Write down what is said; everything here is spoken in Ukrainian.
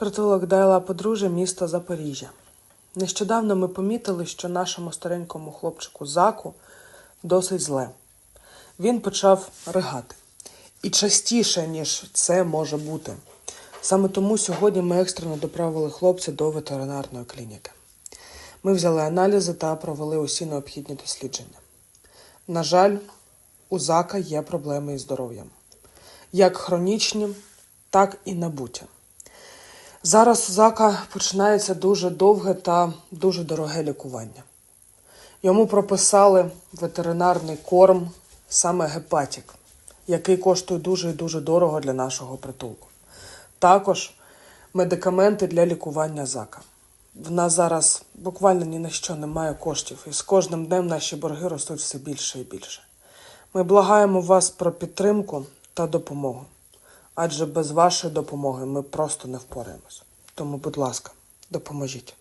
Притулок Дайла подружжя міста Запоріжжя. Нещодавно ми помітили, що нашому старенькому хлопчику Заку досить зле. Він почав ригати. І частіше, ніж це може бути. Саме тому сьогодні ми екстрено доправили хлопця до ветеринарної клініки. Ми взяли аналізи та провели усі необхідні дослідження. На жаль, у Зака є проблеми із здоров'ям, як хронічні, так і набуті. Зараз у Зака починається дуже довге та дуже дороге лікування. Йому прописали ветеринарний корм, саме гепатік, який коштує дуже і дуже дорого для нашого притулку. Також медикаменти для лікування зака. В нас зараз буквально ні на що немає коштів, і з кожним днем наші борги ростуть все більше і більше. Ми благаємо вас про підтримку та допомогу, адже без вашої допомоги ми просто не впораємось. Тому, будь ласка, допоможіть.